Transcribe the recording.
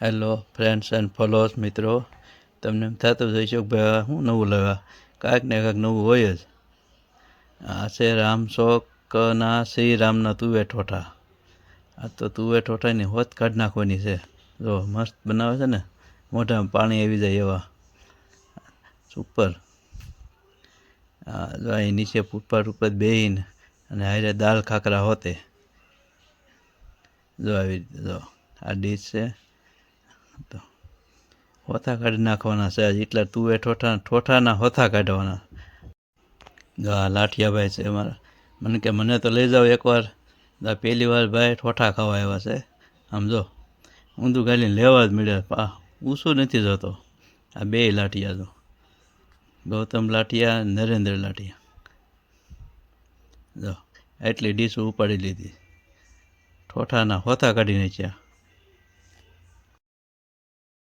Hello friends and followers મિત્રો. તમને એમ થતું જ હશે કે ભાઈ હું નવું લેવા કાંઈક ને કાંઈક નવું હોય જ. આ છે રામ શોકના શ્રી રામના તુવે ઠોઠા આ તો તુવે ઠોઠાની હોત કાઢ નાખવાની છે. જો મસ્ત બનાવે છે ને, મોઢામાં પાણી આવી જાય એવા. સુપર. જો અહીં નીચે ફૂટપાથ ઉપર બેહીને અને હારે દાલ ખાખરા હોતે. જો આવી રીતે જો આ ડીશ છે. તો હોથા કાઢી નાખવાના છે એટલા તુવે ઠોઠા, ઠોઠાના હોથા કાઢવાના. હા લાઠિયાભાઈ છે મારા. મને કે મને તો લઈ જાઓ એકવાર. પહેલી વાર ભાઈ ઠોઠા ખાવા આવ્યા છે. આમ જો, ઊંધું ગાલીને લેવા જ મળ્યા. પા, ઊંચું નથી જતો. આ બે લાઠિયા તો ગૌતમ લાઠિયા, નરેન્દ્ર લાઠિયા. જો, એટલી ડીશ ઉપાડી લીધી. ઠોઠાના હોથા કાઢી નાખ્યા